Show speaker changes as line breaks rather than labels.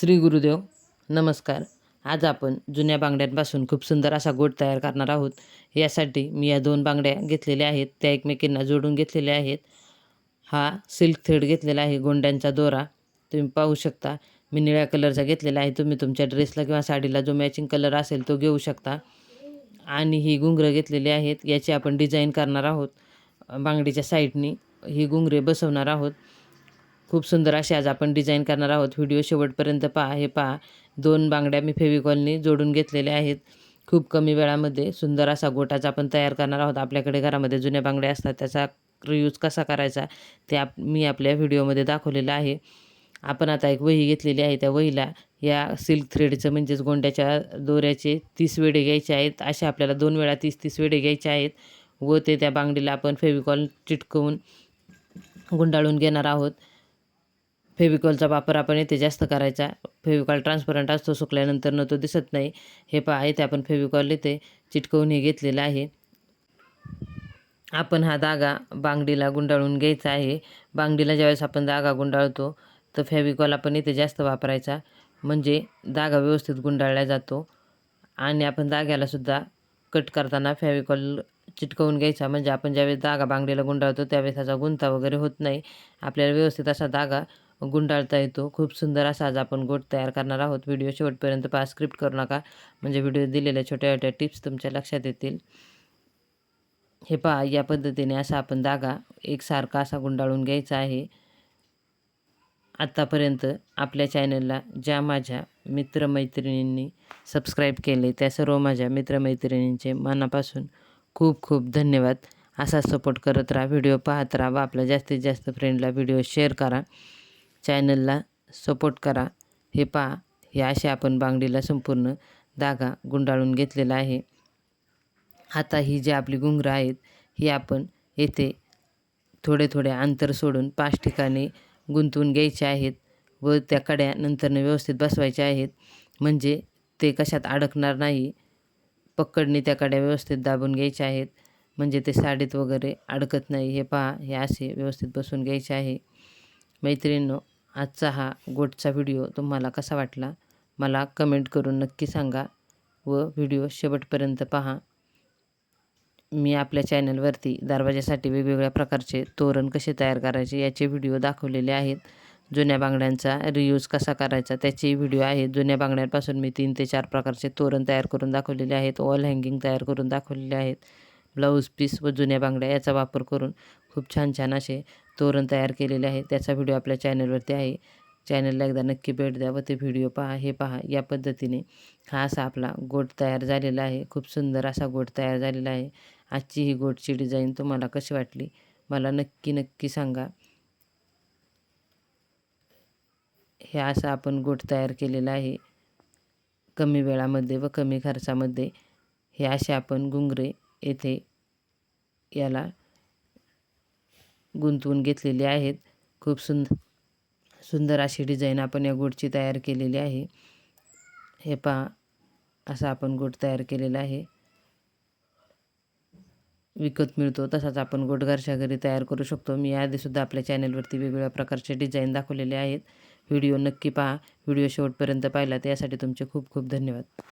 श्री गुरुदेव नमस्कार. आज आपण जुन्या बांगड्यांपासून खूप सुंदर असा गोट तयार करणार आहोत. यासाठी मी या दोन बांगड्या घेतलेल्या आहेत. त्या एकमेकींना जोडून घेतलेल्या आहेत. हा सिल्क थ्रेड घेतलेला आहे गोंड्यांचा दोरा. तुम्ही पाहू शकता मी निळ्या कलरचा घेतलेला आहे. तुम्ही तुमच्या ड्रेसला किंवा साडीला जो मॅचिंग कलर असेल तो घेऊ शकता. आणि ही घुंगरं घेतलेली आहेत. याची आपण डिझाईन करणार आहोत. बांगडीच्या साईडनी ही घुंगरे बसवणार आहोत. खूप सुंदर अशी आज आपण डिझाईन करणार आहोत. व्हिडिओ शेवटपर्यंत पहा हे पहा. दोन बांगड्या मी फेविकॉलनी जोडून घेतलेल्या आहेत. खूप कमी वेळामध्ये सुंदर असा गोटाचा आपण तयार करणार आहोत. आपल्याकडे घरामध्ये जुन्या बांगड्या असतात त्याचा यूज कसा करायचा ते आप मी आपल्या व्हिडिओमध्ये दाखवलेलं आहे. आपण आता एक वही घेतलेली आहे. त्या वहीला या सिल्क थ्रेडचं म्हणजेच गोंड्याच्या दोऱ्याचे तीस वेडे घ्यायचे आहेत. असे आपल्याला दोन वेळा तीस तीस वेडे घ्यायचे आहेत व ते त्या बांगडीला आपण फेविकॉल चिटकवून गुंडाळून घेणार आहोत. फेविकॉलचा वापर आपण येथे जास्त करायचा. फेविकॉल ट्रान्सपरंट असतो सुकल्यानंतर न तो दिसत नाही. हे पहा इथे आपण फेविकॉल इथे चिटकवून हे घेतलेलं आहे. आपण हा धागा बांगडीला गुंडाळून घ्यायचा आहे. बांगडीला ज्यावेळेस आपण धागा गुंडाळतो तर फेविकॉल आपण इथे जास्त वापरायचा. म्हणजे धागा व्यवस्थित गुंडाळला जातो. आणि आपण धाग्यालासुद्धा कट करताना फेविकॉल चिटकवून घ्यायचा. म्हणजे आपण ज्यावेळेस धागा बांगडीला गुंडाळतो त्यावेळेस त्याचा गुंता वगैरे होत नाही. आपल्याला व्यवस्थित असा धागा गुंडाळता येतो. खूप सुंदर असा आज आपण गोट तयार करणार आहोत. व्हिडिओ शेवटपर्यंत पहा. स्क्रिप्ट करू नका. म्हणजे व्हिडिओ दिलेल्या छोट्या छोट्या टिप्स तुमच्या लक्षात येतील. हे पहा या पद्धतीने असा आपण धागा एकसारखा असा गुंडाळून घ्यायचा आहे. आत्तापर्यंत आपल्या चॅनलला ज्या माझ्या मित्रमैत्रिणींनी सबस्क्राईब केले त्या सर्व माझ्या मित्रमैत्रिणींचे मनापासून खूप खूप धन्यवाद. असा सपोर्ट करत राहा. व्हिडिओ पाहत राहा व आपल्या जास्तीत जास्त फ्रेंडला व्हिडिओ शेअर करा. चॅनलला सपोर्ट करा. हे पहा हे असे आपण बांगडीला संपूर्ण धागा गुंडाळून घेतलेला आहे. आता ही जी आपली घुंगरं आहेत ही आपण येथे थोडे थोडे अंतर सोडून पाच ठिकाणी गुंतवून घ्यायचे आहेत व त्या कड्या नंतरनं व्यवस्थित बसवायच्या आहेत. म्हणजे ते कशात अडकणार नाही पकडणी त्या कड्या व्यवस्थित दाबून घ्यायच्या आहेत. म्हणजे ते साडीत वगैरे अडकत नाही. हे पहा हे असे व्यवस्थित बसून घ्यायचे आहे. मैत्रिणींनो आजचा हा गोटचा व्हिडिओ तुम्हाला कसा वाटला मला कमेंट करून नक्की सांगा व व्हिडिओ शेवटपर्यंत पहा. मी आपल्या चॅनलवरती दरवाजासाठी वेगवेगळ्या प्रकारचे तोरण कसे तयार करायचे याचे व्हिडिओ दाखवलेले आहेत. जुन्या बांगड्यांचा रियूज कसा करायचा त्याचे व्हिडिओ आहेत. जुन्या बांगड्यांपासून मी तीन ते चार प्रकारचे तोरण तयार करून दाखवलेले आहेत. वॉल हँगिंग तयार करून दाखवलेले आहेत. ब्लाऊज पीस व जुन्या बांगड्या याचा वापर करून खूप छान छान असे तोरण तयार केलेले आहे. त्याचा व्हिडिओ आपल्या चॅनलवरती आहे. चॅनलला एकदा नक्की भेट द्या व ते व्हिडिओ पहा हे पहा या पद्धतीने. हा असा आपला गोट तयार झालेला आहे. खूप सुंदर असा गोट तयार झालेला आहे. आजची ही गोटची डिझाईन तुम्हाला कशी वाटली? मला नक्की नक्की सांगा. हे असं आपण गोट तयार केलेला आहे. कमी वेळामध्ये व कमी खर्चामध्ये. हे असे आपण घुंगरे येथे याला गुंतवून घेतलेले आहेत. खूप सुंदर सुंदर अशी डिझाईन आपण या गोटची तयार केलेली आहे. हे पहा असा आपण गोट तयार केलेला आहे. विकत मिळतो तसाच आपण गोट घरच्या घरी तयार करू शकतो. मी आधीसुद्धा आपल्या चॅनलवरती वेगवेगळ्या प्रकारचे डिझाईन दाखवलेले आहेत. व्हिडिओ नक्की पहा. व्हिडिओ शेवटपर्यंत पाहिला त्यासाठी तुमचे खूप खूप धन्यवाद.